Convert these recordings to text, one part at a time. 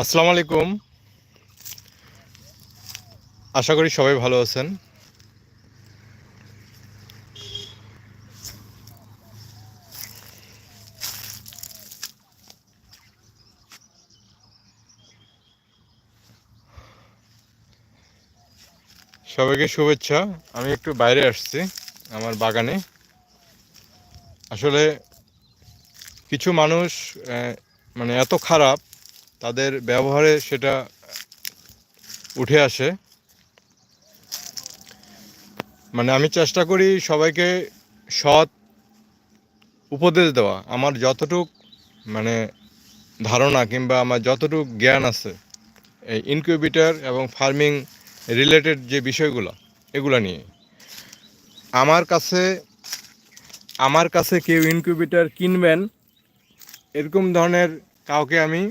আসসালামু আলাইকুম। আশা করি সবাই ভালো আছেন। সবাইকে শুভেচ্ছা। আমি একটু বাইরে আসছি আমার বাগানে। আসলে কিছু মানুষ মানে এত খারাপ তাদের ব্যবহারে সেটা উঠে আসে। মানে আমি চেষ্টা করি সবাইকে সৎ উপদেশ দেওয়া। আমার যতটুক মানে ধারণা কিংবা আমার যতটুক জ্ঞান আছে, এই ইনকিউবেটর এবং ফার্মিং রিলেটেড যে বিষয়গুলো, এগুলো নিয়ে। আমার কাছে আমার কাছে কেউ ইনকিউবেটর কিনবেন, এরকম ধরনের কাউকে আমি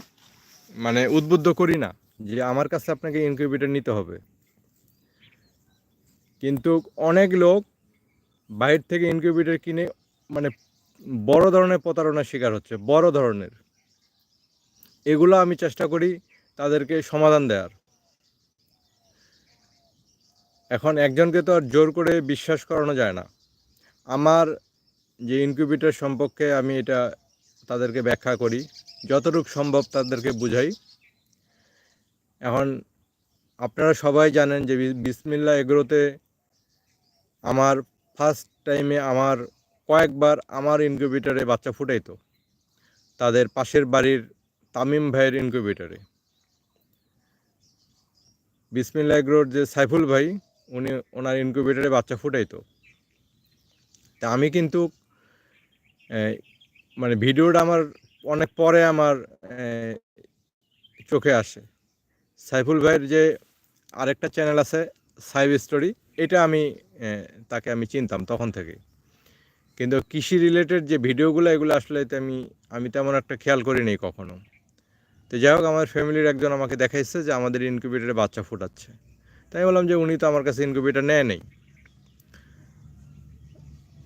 মানে উদ্বুদ্ধ করি না যে আমার কাছে আপনাকে ইনকিউবেটর নিতে হবে। কিন্তু অনেক লোক বাইর থেকে ইনকিউবেটর কিনে মানে বড় ধরনের প্রতারণার শিকার হচ্ছে, বড় ধরনের। এগুলো আমি চেষ্টা করি তাদেরকে সমাধান দেওয়ার। এখন একজনকে তো আর জোর করে বিশ্বাস করানো যায় না। আমার যে ইনকিউবেটর সম্পর্কে আমি এটা তাদেরকে ব্যাখ্যা করি। যতটুকু সম্ভব তাদেরকে বুঝাই। এখন আপনারা সবাই জানেন যে বিসমিল্লা এগ্রোতে আমার ফার্স্ট টাইমে আমার কয়েকবার আমার ইনকিউবেটরে বাচ্চা ফুটাইতো। তাদের পাশের বাড়ির তামিম ভাইয়ের ইনকিউবেটরে বিসমিল্লা এগ্রোর যে সাইফুল ভাই, উনি ওনার ইনকিউবেটরে বাচ্চা ফুটাইতো। তা আমি কিন্তু মানে ভিডিওটা আমার অনেক পরে আমার চোখে আসে। সাইফুল ভাইয়ের যে আরেকটা চ্যানেল আছে, সাইব স্টোরি, এটা আমি তাকে আমি চিনতাম তখন থেকে কিন্তু কৃষি রিলেটেড যে ভিডিওগুলো, এগুলো আসলে আমি আমি তেমন একটা খেয়াল করিনি কখনো। তো যাই হোক, আমার ফ্যামিলির একজন আমাকে দেখাইছে যে আমাদের ইনকিউবেটরে বাচ্চা ফোটাচ্ছে। তাই বললাম যে উনি তো আমার কাছে ইনকিউবেটর নেয় নেই।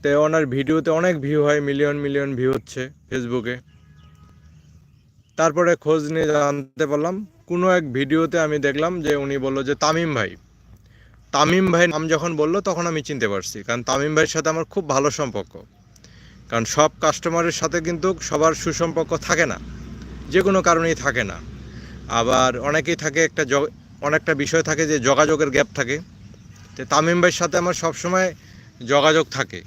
তো ওনার ভিডিওতে অনেক ভিউ হয় মিলিয়ন মিলিয়ন ভিউ হচ্ছে ফেসবুকে তারপরে খোঁজ নিয়ে জানতে পারলাম, কোনো এক ভিডিওতে আমি দেখলাম যে উনি বলল যে তামিম ভাই। তামিম ভাই নাম যখন বলল তখন আমি চিনতে পারছি, কারণ তামিম ভাইয়ের সাথে আমার খুব ভালো সম্পর্ক। কারণ সব কাস্টমারের সাথে কিন্তু সবার সুসম্পর্ক থাকে না, যে কোনো কারণেই থাকে না। আবার অনেকেই থাকে একটা অনেকটা বিষয় থাকে যে যোগাযোগের গ্যাপ থাকে। তো তামিম ভাইয়ের সাথে আমার সবসময় যোগাযোগ থাকে।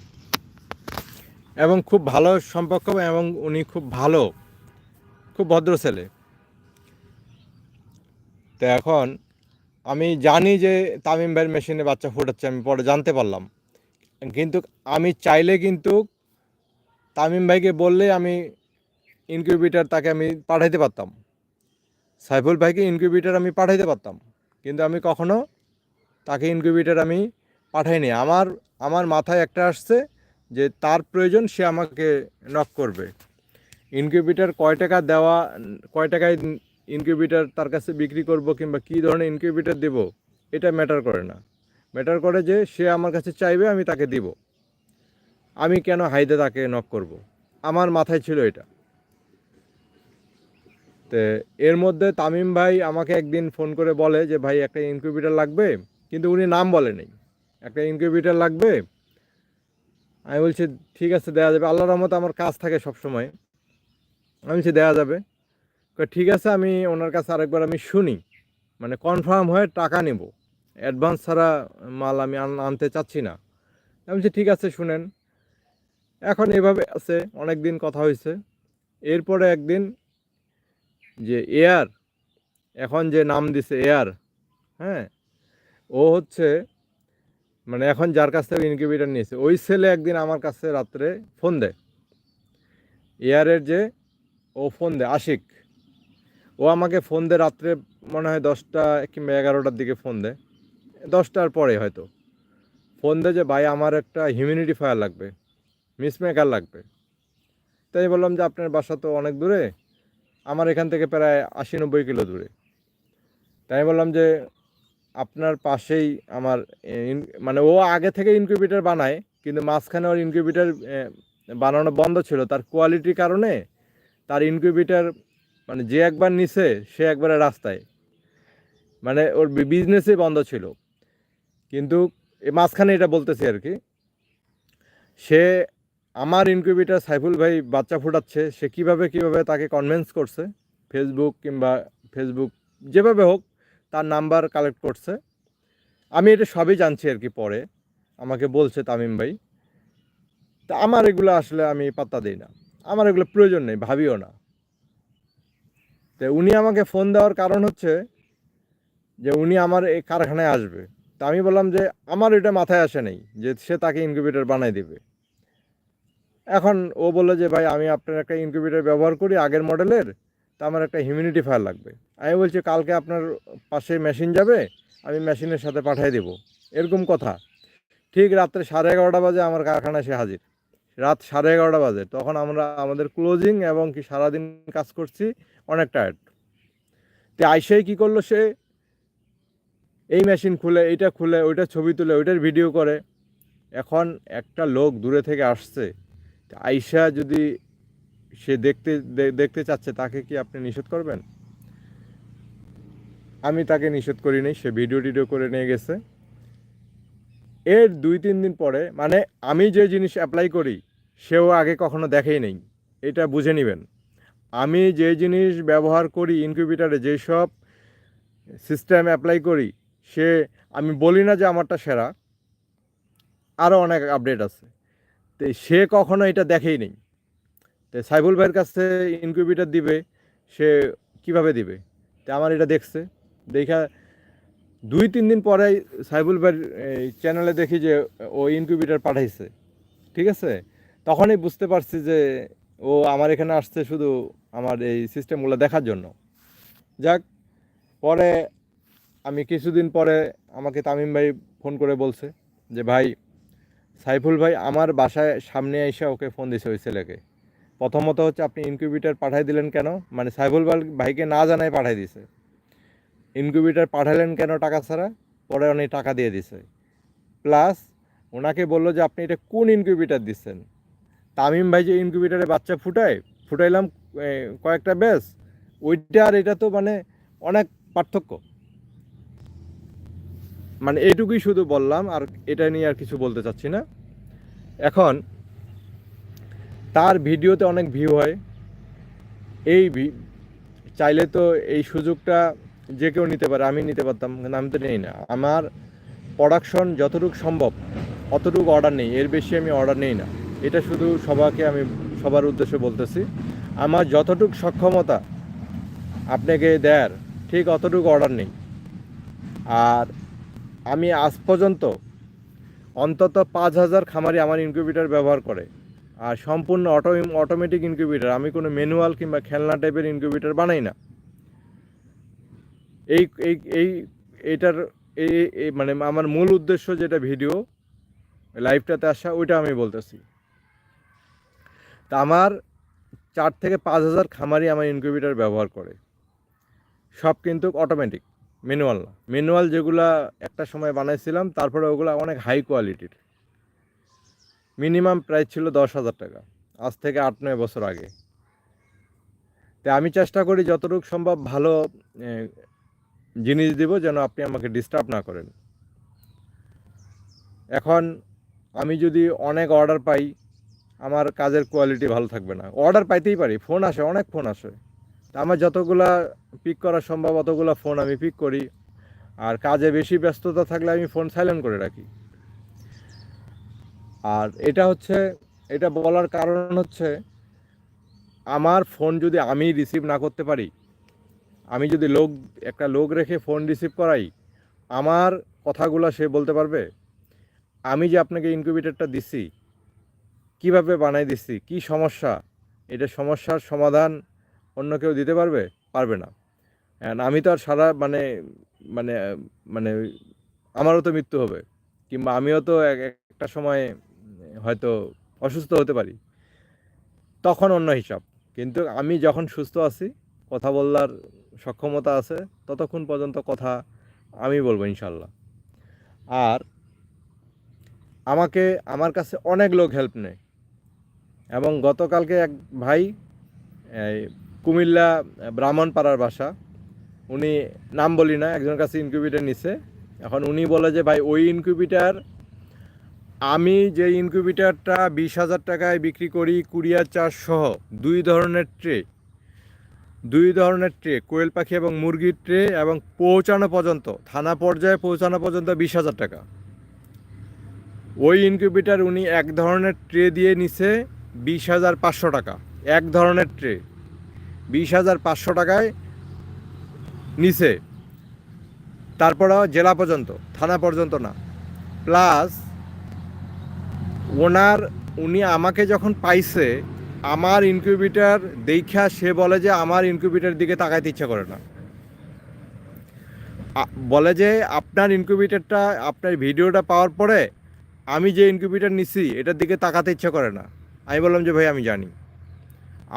এবং খুব ভালো সম্পর্ক এবং উনি খুব ভালো খুব ভদ্র ছেলে। তো এখন আমি জানি যে তামিম ভাইয়ের মেশিনে বাচ্চা ফোটাচ্ছে, আমি পরে জানতে পারলাম। কিন্তু আমি চাইলে কিন্তু তামিম ভাইকে বললে আমি ইনকিউবেটর তাকে আমি পাঠাইতে পারতাম। সাইফুল ভাইকে ইনকিউবেটর আমি পাঠাইতে পারতাম, কিন্তু আমি কখনো তাকে ইনকিউবেটর আমি পাঠাইনি। আমার আমার মাথায় একটা আসছে যে তার প্রয়োজন সে আমাকে নক করবে। ইনকিউবেটর কয় টাকা দেওয়া, কয় টাকায় ইনকিউবেটর তার কাছে বিক্রি করব কিংবা কী ধরনের ইনকিউবেটর দেব, এটা ম্যাটার করে না। ম্যাটার করে যে সে আমার কাছে চাইবে, আমি তাকে দিব। আমি কেন হাইদে তাকে নক করব? আমার মাথায় ছিল এটা। তো এর মধ্যে তামিম ভাই আমাকে একদিন ফোন করে বলে যে, ভাই, একটা ইনকিউবেটর লাগবে? কিন্তু উনি নাম বলেনি একটা ইনকিউবেটর লাগবে? আমি বলছি, ঠিক আছে দেওয়া যাবে। আল্লাহর রহমতে আমার কাজ থাকে সব সময় আমি বলছি দেওয়া যাবে। ঠিক আছে, আমি ওনার কাছে আরেকবার আমি শুনি। মানে কনফার্ম হয়ে টাকা নেব। অ্যাডভান্স ছাড়া মাল আমি আনতে চাচ্ছি না। আমি বলছি, ঠিক আছে, শুনেন। এখন এভাবে আছে অনেক দিন কথা হয়েছে। এরপরে একদিন যে এয়ার, এখন যে নাম দিছে এয়ার হ্যাঁ ও হচ্ছে মানে এখন যার কাছ থেকে ইনকিউবেটর নিয়েছে, ওই ছেলে একদিন আমার কাছে রাত্রে ফোন দেয়। এয়ারের যে ও ফোন দেয়, আশিক। ও আমাকে ফোন দেয় রাত্রে মনে হয় দশটা কিংবা এগারোটার দিকে ফোন দেয়। দশটার পরে হয়তো। ফোন দেয় যে, ভাই, আমার একটা হিউম্যানিটি ফায়ার লাগবে মিসমেকার লাগবে। তাই বললাম যে, আপনার বাসা তো অনেক দূরে, আমার এখান থেকে প্রায় আশি নব্বই কিলো দূরে। তাই বললাম যে, আপনার পাশেই আমার মানে ও আগে থেকে ইনকিউবেটর বানায়, কিন্তু মাঝখানে ওর ইনকিউবেটর বানানো বন্ধ ছিল, তার কোয়ালিটির কারণে তার ইনকিউবেটর মানে যে একবার নিছে, সে একবারে রাস্তায়। মানে ওর বিজনেসই বন্ধ ছিল। কিন্তু মাঝখানে এটা বলতেছি আর কি, সে আমার ইনকিউবেটার সাইফুল ভাই বাচ্চা ফোটাচ্ছে, সে কীভাবে কীভাবে তাকে কনভিন্স করছে ফেসবুক কিংবা ফেসবুক যেভাবে হোক তার নাম্বার কালেক্ট করছে। আমি এটা সবই জানছি আর কি পরে, আমাকে বলছে তামিম ভাই। তা আমার এগুলো আসলে আমি পাত্তা দিই না। আমার এগুলো প্রয়োজন নেই, ভাবিও না। তো উনি আমাকে ফোন দেওয়ার কারণ হচ্ছে যে উনি আমার এই কারখানায় আসবে। তা আমি বললাম যে আমার এটা মাথায় আসে নেই যে সে তাকে ইনকিউবেটর বানাই দিবে। এখন ও বলল যে, ভাই, আমি আপনার একটা ইনকিউবেটর ব্যবহার করি আগের মডেলের, তা আমার একটা হিউমিডিফায়ার লাগবে। আমি বলছি, কালকে আপনার পাশে মেশিন যাবে, আমি মেশিনের সাথে পাঠিয়ে দেব। এরকম কথা। ঠিক রাত্রে সাড়ে এগারোটা বাজে আমার কারখানায় সে হাজির। রাত সাড়ে এগারোটা বাজে। তখন আমরা, আমাদের ক্লোজিং এবং কি সারাদিন কাজ করছি, অনেক টায়ার্ড তো আইসাই কী করল সে? এই মেশিন খুলে, এইটা খুলে, ওইটা ছবি তুলে, ওইটার ভিডিও করে। এখন একটা লোক দূরে থেকে আসছে। আইসা যদি সে দেখতে দেখতে চাচ্ছে, তাকে কি আপনি নিষেধ করবেন? আমি তাকে নিষেধ করি নাই সে ভিডিও টিডিও করে নিয়ে গেছে। এর দুই, তিন দিন পরে মানে আমি যে জিনিস অ্যাপ্লাই করি, সেও আগে কখনো দেখেই নেই। এটা বুঝে নেবেন। আমি যে জিনিস ব্যবহার করি ইনকিউবেটারে যেসব সিস্টেম অ্যাপ্লাই করি, সে, আমি বলি না যে আমারটা সেরা আরও অনেক আপডেট আছে। তো সে কখনো এটা দেখেই নেই। তো সাইবুল ভাইয়ের কাছে ইনকিউবেটার দিবে, সে কীভাবে দিবে? তো আমার এটা দেখছে, দেখা দুই তিন দিন পরে সাইবুল এই চ্যানেলে দেখি যে ও ইনকিউবেটার পাঠাইছে। ঠিক আছে? তখনই বুঝতে পারছি যে ও আমার এখানে আসছে শুধু আমার এই সিস্টেমগুলো দেখার জন্য। যাক, পরে আমি কিছুদিন পরে আমাকে তামিম ভাই ফোন করে বলছে যে, ভাই, সাইফুল ভাই আমার বাসায় সামনে এসে ওকে ফোন দিছে ওই ছেলেকে। প্রথমত হচ্ছে আপনি ইনকিউবেটার পাঠাই দিলেন কেন? মানে সাইফুল ভাই, ভাইকে না জানাই পাঠাই দিছে। ইনকিউবেটার পাঠালেন কেন টাকা ছাড়া? পরে উনি টাকা দিয়ে দিছে। প্লাস ওনাকে বলল যে, আপনি এটা কোন ইনকিউবেটার দিচ্ছেন? তামিম ভাই যে ইনকিউবেটারে বাচ্চা ফুটায়, ফুটাইলাম কয়েকটা ব্যাস, ওইটা আর এটা তো মানে অনেক পার্থক্য। মানে এইটুকুই শুধু বললাম, আর এটা নিয়ে আর কিছু বলতে চাচ্ছি না। এখন তার ভিডিওতে অনেক ভিউ হয়। এই চাইলে তো এই সুযোগটা যে কেউ নিতে পারে, আমি নিতে পারতাম, কিন্তু আমি তো নেই না। আমার প্রোডাকশন যতটুকু সম্ভব, অতটুকু অর্ডার নেই, এর বেশি আমি অর্ডার নেই না। এটা শুধু সবাকে আমি, সবার উদ্দেশ্যে বলতেছি। আমার যতটুকু সক্ষমতা আপনাকে দেয়ার, ঠিক অতটুকু অর্ডার নেই। আর আমি আজ পর্যন্ত অন্তত পাঁচ হাজার খামারি আমার ইনকিউবেটার ব্যবহার করে। আর সম্পূর্ণ অটো অটোমেটিক ইনকিউবেটার আমি কোনো ম্যানুয়াল কিংবা খেলনা টাইপের ইনকিউবেটার বানাই না। এই এই এই, এটার এই মানে আমার মূল উদ্দেশ্য যেটা ভিডিও, লাইভটাতে আসা, ওইটা আমি বলতেছি। তা আমার চার থেকে পাঁচ হাজার খামারি আমার ইনকিউবেটার ব্যবহার করে। সব কিন্তু অটোমেটিক ম্যানুয়াল না। ম্যানুয়াল যেগুলা একটা সময় বানাইছিলাম, তারপরে ওগুলো অনেক হাই কোয়ালিটির মিনিমাম প্রাইস ছিল দশ হাজার টাকা। আজ থেকে আট, নয় বছর আগে। তো আমি চেষ্টা করি যতটুকু সম্ভব ভালো জিনিস দিব যেন আপনি আমাকে ডিস্টার্ব না করেন। এখন আমি যদি অনেক অর্ডার পাই, আমার কাজের কোয়ালিটি ভালো থাকবে না। অর্ডার পাইতেই পারি ফোন আসে, অনেক ফোন আসে। তা আমার যতগুলা পিক করা সম্ভব, অতগুলা ফোন আমি পিক করি। আর কাজে বেশি ব্যস্ততা থাকলে আমি ফোন সাইলেন্ট করে রাখি। আর এটা হচ্ছে, এটা বলার কারণ হচ্ছে, আমার ফোন যদি আমি রিসিভ না করতে পারি আমি যদি লোক, একটা লোক রেখে ফোন রিসিভ করাই, আমার কথাগুলো সে বলতে পারবে? আমি যে আপনাকে ইনকিউবেটরটা দিছি, কীভাবে বানাই দিছি, কি সমস্যা? এটা সমস্যার সমাধান অন্য কেউ দিতে পারবে? পারবে না। আমি তো আর সারা মানে মানে মানে আমারও তো মৃত্যু হবে। কিংবা আমিও তো এক- একটা সময়, হয়তো অসুস্থ হতে পারি। তখন অন্য হিসাব। কিন্তু আমি যখন সুস্থ আছি, কথা বলার সক্ষমতা আছে, ততক্ষণ পর্যন্ত কথা আমি বলব ইনশাল্লাহ। আর আমাকে, আমার কাছে অনেক লোক হেল্প নেয়। এবং গতকালকে এক ভাই কুমিল্লা ব্রাহ্মণপাড়ার বাসা, উনি নাম বলি না, একজনের কাছে ইনকিউবিটার নিছে। এখন উনি বলে যে, ভাই, ওই ইনকিউবিটার আমি যে ইনকিউবিটারটা বিশ হাজার টাকায় বিক্রি করি কুরিয়ার চার্জ সহ, দুই ধরনের ট্রে দুই ধরনের ট্রে, কোয়েল পাখি এবং মুরগির ট্রে, এবং পৌঁছানো পর্যন্ত, থানা পর্যায়ে পৌঁছানো পর্যন্ত বিশ হাজার টাকা। ওই ইনকিউবেটার উনি এক ধরনের ট্রে দিয়ে নিছে বিশ হাজার পাঁচশো টাকা, এক ধরনের ট্রে। বিশ হাজার পাঁচশো টাকায় নিছে তারপরেও জেলা পর্যন্ত, থানা পর্যন্ত না। প্লাস ওনার, উনি আমাকে যখন পাইছে আমার ইনকিউবেটার দেখা সে বলে যে আমার ইনকিউবেটার দিকে তাকাইতে ইচ্ছা করে না। বলে যে আপনার ইনকিউবেটারটা আপনার ভিডিওটা পাওয়ার পরে আমি যে ইনকিউবেটার নিছি, এটার দিকে তাকাতে ইচ্ছা করে না। আমি বললাম যে, ভাই, আমি জানি।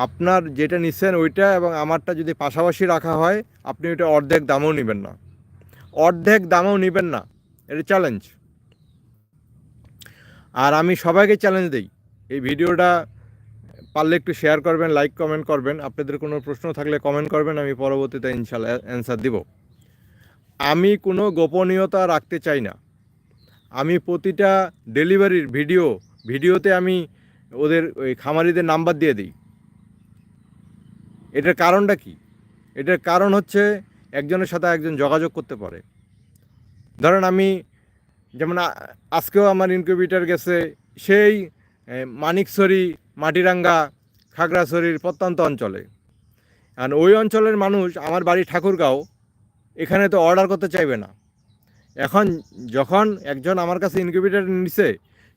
আপনার যেটা নিচ্ছেন ওইটা এবং আমারটা যদি পাশাপাশি রাখা হয়, আপনি ওইটা অর্ধেক দামও নেবেন না। অর্ধেক দামও নেবেন না। এটা চ্যালেঞ্জ আর আমি সবাইকে চ্যালেঞ্জ দিই। এই ভিডিওটা পারলে একটু শেয়ার করবেন লাইক কমেন্ট করবেন। আপনাদের কোনো প্রশ্ন থাকলে কমেন্ট করবেন, আমি পরবর্তীতে ইনশাল্লাহ অ্যান্সার দিব। আমি কোনো গোপনীয়তা রাখতে চাই না। আমি প্রতিটা ডেলিভারির ভিডিও ভিডিওতে আমি ওদের ওই খামারিদের নাম্বার দিয়ে দিই। এটার কারণটা কি? এটার কারণ হচ্ছে একজনের সাথে একজন যোগাযোগ করতে পারে। ধরেন আমি, যেমন আজকেও আমার ইনকিউবেটার গেছে, সেই মানিকছড়ি, মাটিরাঙ্গা, খাগড়াছড়ির প্রত্যন্ত অঞ্চলে। আর ওই অঞ্চলের মানুষ আমার বাড়ি ঠাকুরগাঁও, এখানে তো অর্ডার করতে চাইবে না। এখন যখন একজন আমার কাছে ইনকিউবেটার নিছে,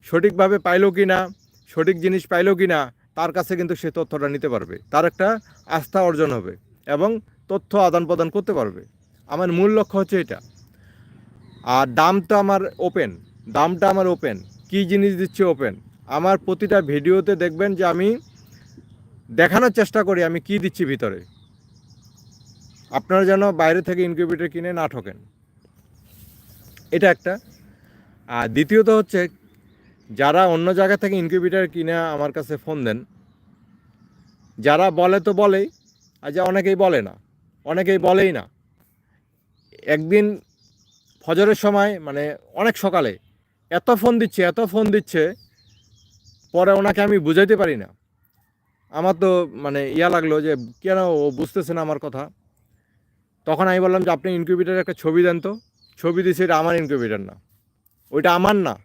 সঠিকভাবে পাইলো কি না সঠিক জিনিস পাইলো কি না তার কাছে কিন্তু সে তথ্যটা নিতে পারবে। তার একটা আস্থা অর্জন হবে এবং তথ্য আদান প্রদান করতে পারবে। আমার মূল লক্ষ্য হচ্ছে এটা। আর দামটা আমার ওপেন দামটা আমার ওপেন কী জিনিস দিচ্ছে ওপেন আমার প্রতিটা ভিডিওতে দেখবেন যে আমি দেখানোর চেষ্টা করি আমি কি দিচ্ছি ভিতরে। আপনারা যেন বাইরে থেকে ইনকিউবেটর কিনে না ঠকেন। এটা একটা। আর দ্বিতীয়ত হচ্ছে, যারা অন্য জায়গা থেকে ইনকিউবেটর কিনে আমার কাছে ফোন দেন, যারা বলে তো বলেই, আর যা অনেকেই বলে না, অনেকেই বলেই না। একদিন ফজরের সময় মানে অনেক সকালে, এত ফোন দিচ্ছে, এত ফোন দিচ্ছে পরে ওনাকে আমি বুঝাইতে পারি না। আমার তো মানে ইয়া লাগল যে, কেন ও বুঝতেছে না আমার কথা? তখন আমি বললাম যে, আপনি ইনকিউবেটারের একটা ছবি দেন তো। ছবি দিয়েছে, এটা আমার ইনকিউবেটার না। ওইটা আমার না।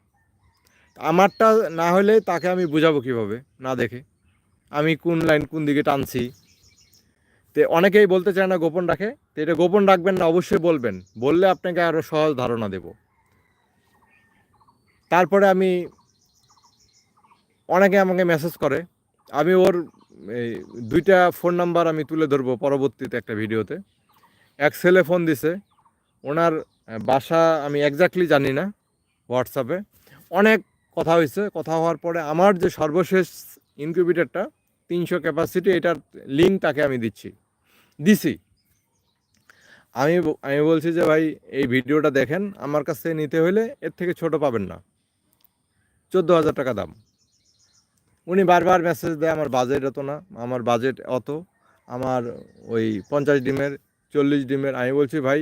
আমারটা না হলে তাকে আমি বুঝাবো কীভাবে, না দেখে। আমি কোন লাইন কোন দিকে টানছি। তো অনেকেই বলতে চায় না গোপন রাখে। তো এটা গোপন রাখবেন না, অবশ্যই বলবেন। বললে আপনাকে আরও সহজ ধারণা দেব। তারপরে আমি অনেকে আমাকে মেসেজ করে। আমি ওর, এই দুইটা ফোন নাম্বার আমি তুলে ধরবো পরবর্তীতে একটা ভিডিওতে। এক ছেলে ফোন দিছে। ওনার বাসা আমি একজাক্টলি জানি না হোয়াটসঅ্যাপে অনেক কথা হয়েছে। কথা হওয়ার পরে আমার যে সর্বশেষ ইনকিউবেটারটা তিনশো ক্যাপাসিটি এটার লিঙ্ক তাকে আমি দিচ্ছি। দিছি। আমি আমি বলছি যে, ভাই, এই ভিডিওটা দেখেন। আমার কাছ থেকে নিতে হলে এর থেকে ছোট পাবেন না। চোদ্দ হাজার টাকা দাম। উনি বারবার মেসেজ দেয়, আমার বাজেট এত না, আমার বাজেট অত, আমার ওই পঞ্চাশ ডিমের, চল্লিশ ডিমের, আমি বলছি, ভাই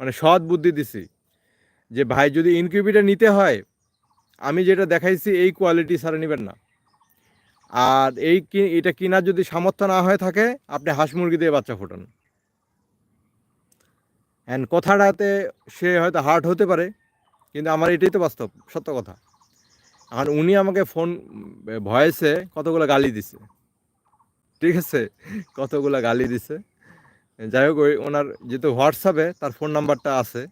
মানে সৎ বুদ্ধি দিছি যে ভাই যদি ইনকিউবেটার নিতে হয়, আমি যেটা দেখাইছি এই কোয়ালিটি ছাড়া নেবেন না। আর এই এটা কেনার যদি সামর্থ্য না হয়ে থাকে, আপনি হাঁস মুরগি দিয়ে বাচ্চা ফোটান। অ্যান্ড কথাটাতে সে হয়তো হার্ট হতে পারে, কিন্তু আমার এটাই তো বাস্তব, সত্য কথা। আর উনি আমাকে ফোন ভয়েসে কতগুলো গালি দিছে। ঠিক আছে? কতগুলো গালি দিছে। যাই হোক ওই ওনার যেহেতু হোয়াটসঅ্যাপে তার ফোন নাম্বারটা আছে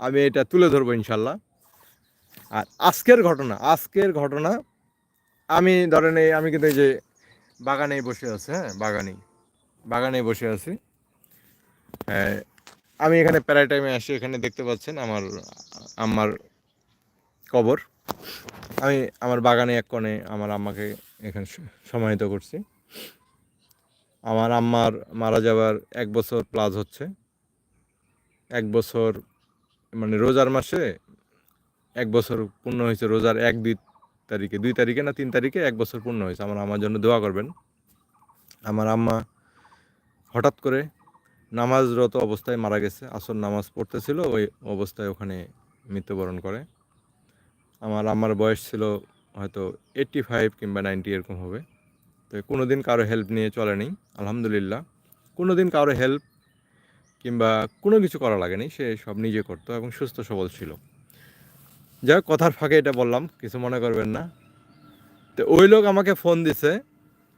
আমি এটা তুলে ধরবো ইনশাল্লাহ আর আজকের ঘটনা আজকের ঘটনা আমি ধরেন এই আমি কিন্তু এই যে বাগানেই বসে আছি হ্যাঁ বাগানেই বাগানেই বসে আছি। হ্যাঁ, আমি এখানে প্রায় টাইমে আসি এখানে দেখতে পাচ্ছেন আমার আমার কবর। আমি আমার বাগানে এক কোণে আমার আম্মাকে এখানে সমাহিত করছি। আমার আম্মার মারা যাওয়ার এক বছর প্লাস হচ্ছে। এক বছর মানে রোজার মাসে এক বছর পূর্ণ হয়েছে, রোজার এক দুই তারিখে দুই তারিখে না তিন তারিখে এক বছর পূর্ণ হয়েছে। আমার আমার জন্য দোয়া করবেন। আমার আম্মা হঠাৎ করে নামাজরত অবস্থায় মারা গেছে। আসর নামাজ পড়তেছিল, ওই অবস্থায় ওখানে মৃত্যুবরণ করে। আমার আমার বয়স ছিল হয়তো এইট্টি ফাইভ কিংবা নাইনটি এরকম হবে। তো কোনো দিন কারও হেল্প নিয়ে চলেনি আলহামদুলিল্লাহ। কোনো দিন কারও হেল্প কিংবা কোনো কিছু করা লাগেনি, সে সব নিজে করতো এবং সুস্থ সবল ছিল। যাই কথার ফাঁকে এটা বললাম, কিছু মনে করবেন না। তো ওই লোক আমাকে ফোন দিছে,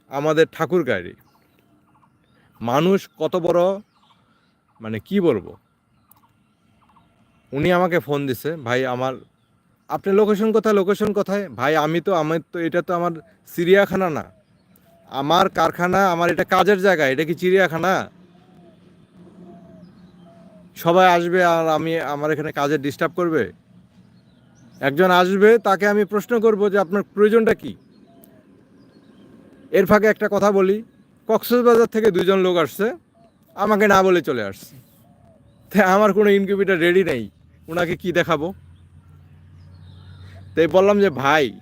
আমাদের ঠাকুর গাড়ি। মানুষ কত বড় মানে কি বলব? উনি আমাকে ফোন দিছে, ভাই, আমার আপনি লোকেশন কোথায় লোকেশন কোথায়? ভাই, আমি তো আমার তো, এটা তো আমার চিড়িয়াখানা না। আমার কারখানা, আমার এটা কাজের জায়গা, এটা কি চিড়িয়াখানা? সবাই আসবে আর আমি, আমার এখানে কাজে ডিস্টার্ব করবে? একজন আসবে, তাকে আমি প্রশ্ন করব যে আপনার প্রয়োজনটা কি? এর ফাঁকে একটা কথা বলি, কক্সবাজার থেকে দুজন লোক আসছে, আমাকে না বলে চলে আসছে। আমার কোনো ইনকিউবেটার রেডি নেই ওনাকে কি দেখাবো? তাই বললাম যে, ভাই,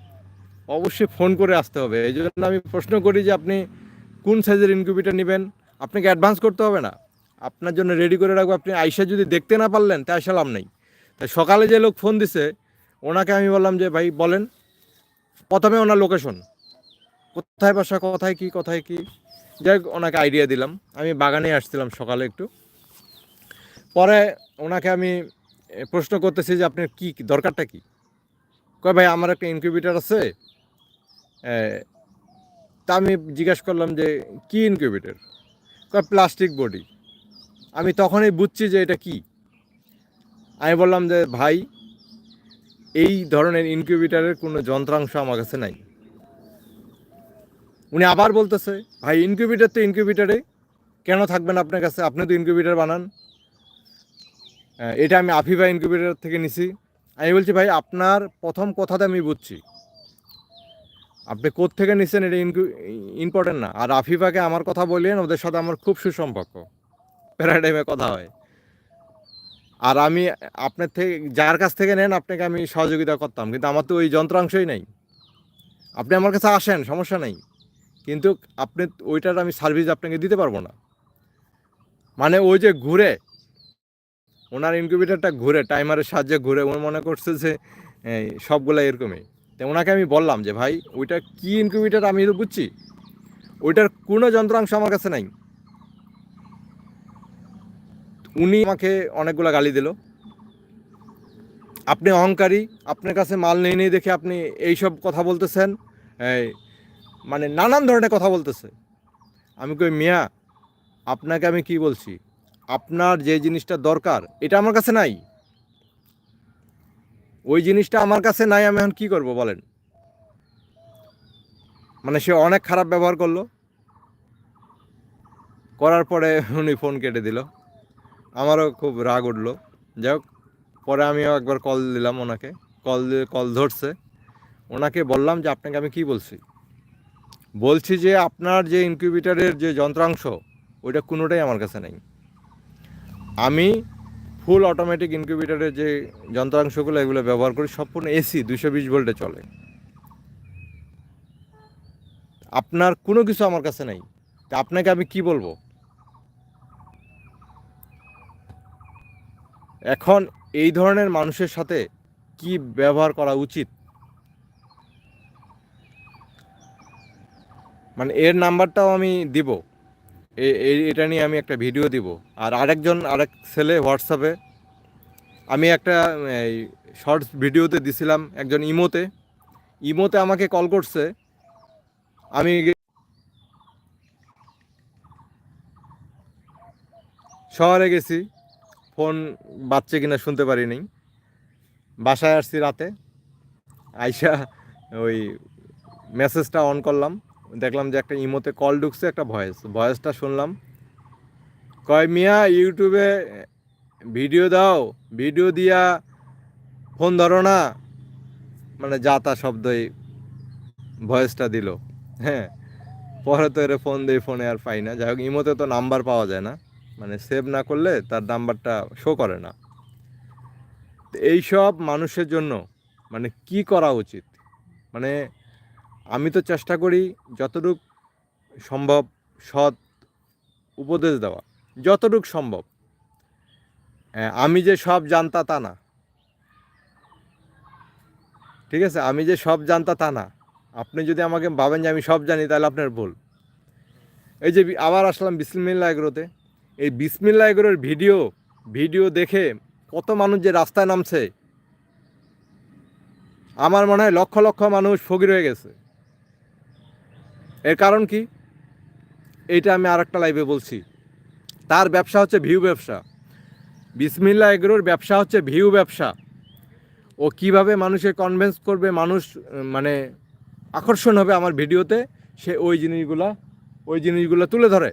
অবশ্যই ফোন করে আসতে হবে। এই জন্য আমি প্রশ্ন করি যে, আপনি কোন সাইজের ইনকিউবেটার নেবেন? আপনাকে অ্যাডভান্স করতে হবে না। আপনার জন্য রেডি করে রাখব। আপনি আইসা যদি দেখতে না পারলেন, তাই সালাম নেই। তাই সকালে যে লোক ফোন দিছে, ওনাকে আমি বললাম যে, ভাই, বলেন। প্রথমে ওনার লোকেশন কোথায় বাসা, কোথায় কি কোথায় কি? যাই ওনাকে আইডিয়া দিলাম। আমি বাগানে আসছিলাম সকালে একটু। পরে ওনাকে আমি প্রশ্ন করতেছি যে, আপনার কি, দরকারটা কি? কয় ভাই, আমার একটা ইনকিউবেটার আছে। তা আমি জিজ্ঞাসা করলাম যে, কি ইনকিউবেটার কয় প্লাস্টিক বডি আমি তখনই বুঝছি যে এটা কি। আমি বললাম যে, ভাই, এই ধরনের ইনকিউবেটারের কোনো যন্ত্রাংশ আমার কাছে নাই। উনি আবার বলতেছে, ভাই ইনকিউবেটার তো ইনকিউবেটারে কেন থাকবেন আপনার কাছে? আপনি তো ইনকিউবেটার বানান। এটা আমি আফিফা ইনকিউবেটার থেকে নিছি। আমি বলছি, ভাই, আপনার প্রথম কথাতে আমি বুঝছি। আপনি থেকে নিছেন এটা ইম্পর্টেন্ট না। আর আফিফাকে আমার কথা বললেন, ওদের সাথে আমার খুব সুসম্পর্ক। প্যারাডাইমে কথা হয়। আর আমি, আপনার থেকে, যার কাছ থেকে নেন, আপনাকে আমি সহযোগিতা করতাম। কিন্তু আমার তো ওই যন্ত্রাংশই নেই। আপনি আমার কাছে আসেন, সমস্যা নেই। কিন্তু আপনি, ওইটার আমি সার্ভিস আপনাকে দিতে পারব না। মানে ওই যে ঘুরে ওনার ইনকিউবেটারটা ঘুরে টাইমারের সাহায্যে ঘুরে, ও মনে করছে যে সবগুলা এরকমই। তো ওনাকে আমি বললাম যে, ভাই ওইটা কি ইনকিউবেটার আমি তো বুঝছি? ওইটার কোনো যন্ত্রাংশ আমার কাছে নাই। উনি আমাকে অনেকগুলো গালি দিল। আপনি অহংকারী, আপনার কাছে মাল নেই নেই দেখে আপনি এইসব কথা বলতেছেন। মানে নানান ধরনের কথা বলতেছে। আমি কই, মিয়া, আপনাকে আমি কি বলছি? আপনার যে জিনিসটা দরকার, এটা আমার কাছে নাই। ওই জিনিসটা আমার কাছে নাই, আমি এখন কি করব বলেন? মানে সে অনেক খারাপ ব্যবহার করল। করার পরে উনি ফোন কেটে দিল। আমারও খুব রাগ উঠল। যাই হোক, পরে আমিও একবার কল দিলাম ওনাকে। কল কল ধরছে। ওনাকে বললাম যে, আপনাকে আমি কি বলছি? বলছি যে, আপনার যে ইনকিউবেটারের যে যন্ত্রাংশ, ওইটা কোনোটাই আমার কাছে নেই। আমি ফুল অটোমেটিক ইনকিউবেটারের যে যন্ত্রাংশগুলো এগুলো ব্যবহার করি, সম্পূর্ণ এসি দুশো বিশ ভোল্টে চলে। আপনার কোনো কিছু আমার কাছে নেই। তা আপনাকে আমি কি বলব? এখন এই ধরনের মানুষের সাথে কি ব্যবহার করা উচিত? মানে এর নাম্বারটাও আমি দিব। এটা নিয়ে আমি একটা ভিডিও দিব। আর আরেকজন, আরেক ছেলে হোয়াটসঅ্যাপে আমি একটা শর্টস ভিডিওতে দিছিলাম একজন ইমোতে। ইমোতে আমাকে কল করছে। আমি শহরে গেছি। ফোন বাচ্চা কিনা শুনতে পারিনি। বাসায় আসছি রাতে। আইসা ওই মেসেজটা অন করলাম। দেখলাম যে একটা ইমোতে কল ঢুকছে, একটা ভয়েস। ভয়েসটা শুনলাম। কয়, মিয়া, ইউটিউবে ভিডিও দাও, ভিডিও দিয়া ফোন ধরো না। মানে যা তা শব্দই ভয়েসটা দিল। হ্যাঁ পরে তো এর ফোন দিয়ে ফোনে আর পাই না। যাই হোক, ইমোতে তো নাম্বার পাওয়া যায় না। মানে সেভ না করলে তার নাম্বারটা শো করে না। তো এইসব মানুষের জন্য মানে কি করা উচিত? মানে আমি তো চেষ্টা করি যতটুক সম্ভব সৎ উপদেশ দেওয়া যতটুক সম্ভব। হ্যাঁ, আমি যে সব জানতা তা না। ঠিক আছে? আমি যে সব জানতা তা না। আপনি যদি আমাকে ভাবেন যে আমি সব জানি তাহলে আপনার ভুল। এই যে আবার আসলাম বিসমিল্লা এগ্রোতে। এই বিসমিল্লা এগ্রোর ভিডিও ভিডিও দেখে কত মানুষ যে রাস্তায় নামছে। আমার মনে হয় লক্ষ লক্ষ মানুষ ফকির হয়ে গেছে। এর কারণ কি? এইটা আমি আর একটা লাইভে বলছি। তার ব্যবসা হচ্ছে ভিউ ব্যবসা। বিসমিল্লা এগ্রোর ব্যবসা হচ্ছে ভিউ ব্যবসা। ও কীভাবে মানুষকে কনভেন্স করবে, মানুষ মানে আকর্ষণ হবে আমার ভিডিওতে, সে ওই জিনিসগুলা, ওই জিনিসগুলো তুলে ধরে।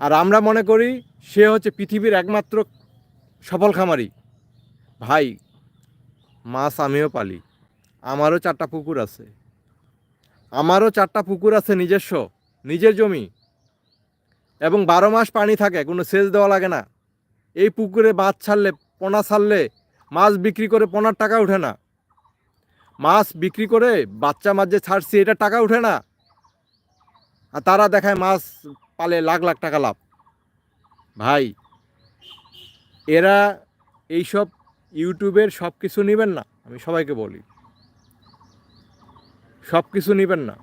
আর আমরা মনে করি, সে হচ্ছে পৃথিবীর একমাত্র সফল খামারি। ভাই, মাছ আমিও পালি। আমারও চারটা পুকুর আছে। আমারও চারটা পুকুর আছে নিজস্ব, নিজের জমি। এবং বারো মাস পানি থাকে, কোনো সেচ দেওয়া লাগে না। এই পুকুরে মাছ ছাড়লে, পোনা ছাড়লে, মাছ বিক্রি করে পোনার টাকা ওঠে না। মাছ বিক্রি করে বাচ্চা মাছ যে ছাড়ছি এটা টাকা ওঠে না। আর তারা দেখায় মাছ পালে লাখ লাখ টাকা লাভ। ভাই, এরা এইসব ইউটিউবের সব কিছু নেবেন না, আমি সবাইকে বলি। সব কিছু নেবেন না।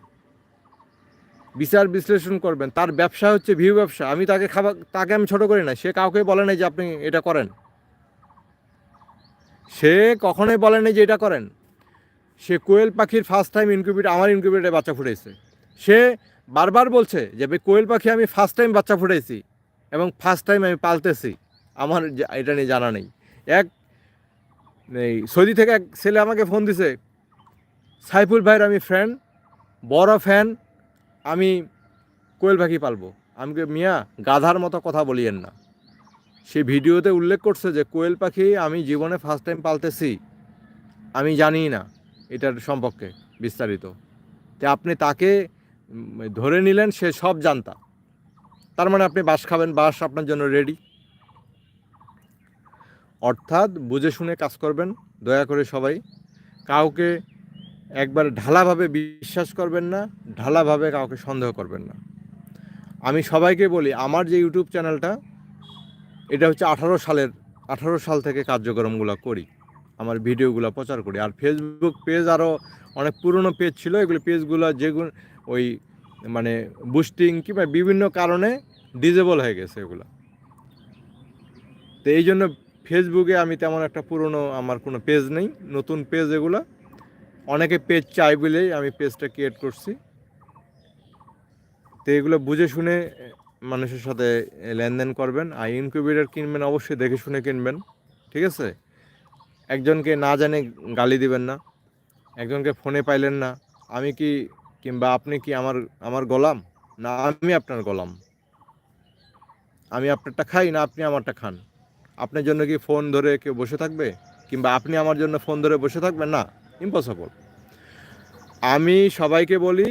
বিচার বিশ্লেষণ করবেন। তার ব্যবসা হচ্ছে ভিউ ব্যবসা। আমি তাকে খাবার তাকে আমি ছোট করি না। সে কাউকে বলে নাই যে আপনি এটা করেন। সে কখনোই বলে নাই যে এটা করেন। সে কোয়েল পাখির ফার্স্ট টাইম ইনকিউবেটার আমার ইনকিউবেটারে বাচ্চা ফুটেছে সে বারবার বলছে যে কোয়েল পাখি আমি ফার্স্ট টাইম বাচ্চা ফুটাইছি এবং ফার্স্ট টাইম আমি পালতেছি। আমার এটা নিয়ে জানা নেই। এক, এই সৌদি থেকে এক ছেলে আমাকে ফোন দিছে সাইফুল ভাইয়ের আমি ফ্রেন্ড বড় ফ্যান আমি কোয়েল পাখি পালবো। আমি কই, মিয়া গাধার মতো কথা বলিয়েন না। সে ভিডিওতে উল্লেখ করছে যে কোয়েল পাখি আমি জীবনে ফার্স্ট টাইম পালতেছি আমি জানি না এটার সম্পর্কে বিস্তারিত। তে আপনি তাকে ধরে নিলেন সে সব জানতা। তার মানে আপনি বাস খাবেন বাস আপনার জন্য রেডি অর্থাৎ বুঝে শুনে কাজ করবেন দয়া করে সবাই। কাউকে একবার ঢালাভাবে বিশ্বাস করবেন না, ঢালাভাবে কাউকে সন্দেহ করবেন না। আমি সবাইকে বলি, আমার যে ইউটিউব চ্যানেলটা, এটা হচ্ছে আঠারো সালের, আঠারো সাল থেকে কার্যক্রমগুলো করি, আমার ভিডিওগুলো প্রচার করি। আর ফেসবুক পেজ আরও অনেক পুরনো পেজ ছিল, এগুলো পেজগুলো যেগুলো ওই মানে বুস্টিং কিংবা বিভিন্ন কারণে ডিজেবল হয়ে গেছে এগুলো। তো এই জন্য ফেসবুকে আমি তেমন একটা পুরনো আমার কোনো পেজ নেই, নতুন পেজ এগুলো অনেকে পেজ চাই বলেই আমি পেজটা ক্রিয়েট করছি। তো এগুলো বুঝে শুনে মানুষের সাথে লেনদেন করবেন। আর ইনকিউবেটার কিনবেন, অবশ্যই দেখে শুনে কিনবেন। ঠিক আছে? একজনকে না জানে গালি দিবেন না। একজনকে ফোনে পাইলেন না। আমি কি, কিংবা আপনি কি আমার আমার গোলাম? না, আমি আপনার গোলাম। আমি আপনারটা খাই না আপনি আমারটা খান। আপনার জন্য কি ফোন ধরে কেউ বসে থাকবে? কিংবা আপনি আমার জন্য ফোন ধরে বসে থাকবেন? না। ইম্পসিবল আমি সবাইকে বলি,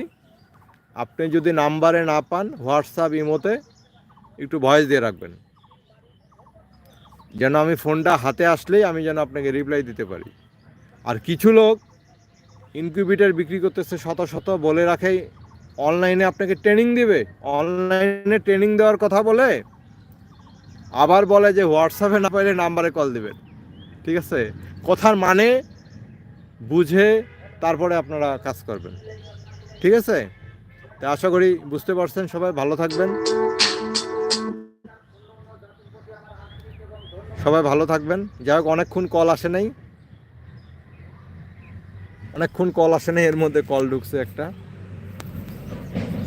আপনি যদি নাম্বারে না পান হোয়াটসঅ্যাপ ইমোতে একটু ভয়েস দিয়ে রাখবেন। যেন আমি ফোনটা হাতে আসলেই আমি যেন আপনাকে রিপ্লাই দিতে পারি। আর কিছু লোক ইনকিউবেটার বিক্রি করতেছে শত শত, বলে রাখে অনলাইনে আপনাকে ট্রেনিং দিবে। অনলাইনে ট্রেনিং দেওয়ার কথা বলে, আবার বলে যে হোয়াটসঅ্যাপে না পাইলে নাম্বারে কল দিবেন। ঠিক আছে? কথার মানে বুঝে তারপরে আপনারা কাজ করবেন। ঠিক আছে? তা আশা করি বুঝতে পারছেন সবাই, ভালো থাকবেন। সবাই ভালো থাকবেন। যাই হোক, অনেকক্ষণ কল আসে নাই। অনেকক্ষণ কল আসে নাই, এর মধ্যে কল ঢুকছে একটা।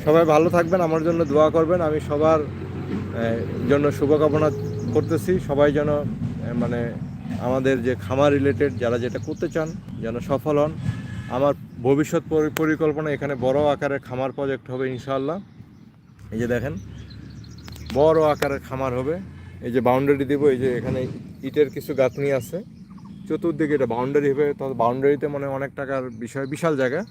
সবাই ভালো থাকবেন, আমার জন্য দোয়া করবেন। আমি সবার জন্য শুভকামনা করতেছি। সবাই যেন মানে আমাদের যে খামার রিলেটেড যারা যেটা করতে চান, যেন সফল হন। আমার ভবিষ্যৎ পরি- পরিকল্পনা এখানে বড় আকারের খামার প্রজেক্ট হবে ইনশাল্লাহ এই যে দেখেন, বড় আকারের খামার হবে। এই যে বাউন্ডারি দিব, এই যে এখানে ইটের কিছু গাঁথনি আছে। চতুর্দিকে এটা বাউন্ডারি হবে, তো বাউন্ডারিতে মানে অনেক টাকার বিষয়, বিশাল জায়গা।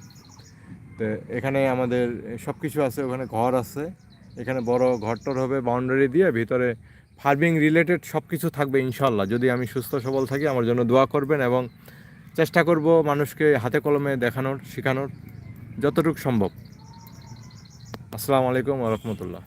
তো এখানে আমাদের সব কিছু আছে, ওখানে ঘর আছে। এখানে বড় ঘরটর হবে বাউন্ডারি দিয়ে ভিতরে ফার্মিং রিলেটেড সব কিছু থাকবে ইনশাল্লাহ যদি আমি সুস্থ, সবল থাকি, আমার জন্য দোয়া করবেন এবং চেষ্টা করব মানুষকে হাতে কলমে দেখানোর, শেখানোর, যতটুকু সম্ভব। আসসালামু আলাইকুম রহমতুল্লাহ।